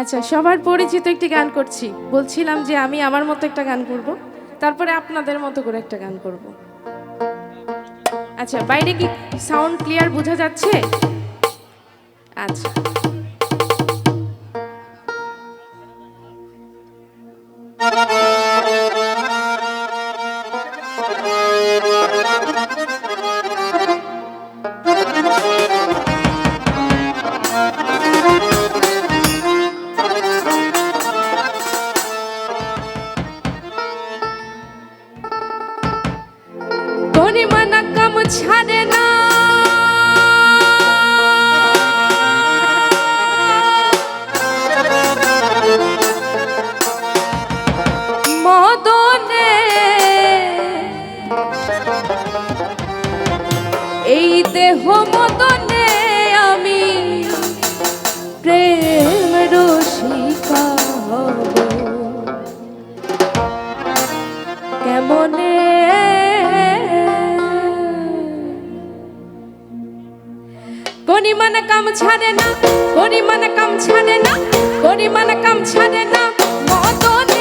আচ্ছা সবার পরিচিত একটি গান করছি। বলছিলাম যে আমি আমার মতো একটা গান করব, তারপরে আপনাদের মতো করে একটা গান করব। আচ্ছা বাইরে কি সাউন্ড ক্লিয়ার বোঝা যাচ্ছে? আচ্ছা। গরিমানা কাম ছাড়ে না। মদনে এই দেহ মদনে গরিমান কাম ছাড়ে না গরিমান কাম ছাড়ে না গরিমান কাম ছাড়ে না মদনে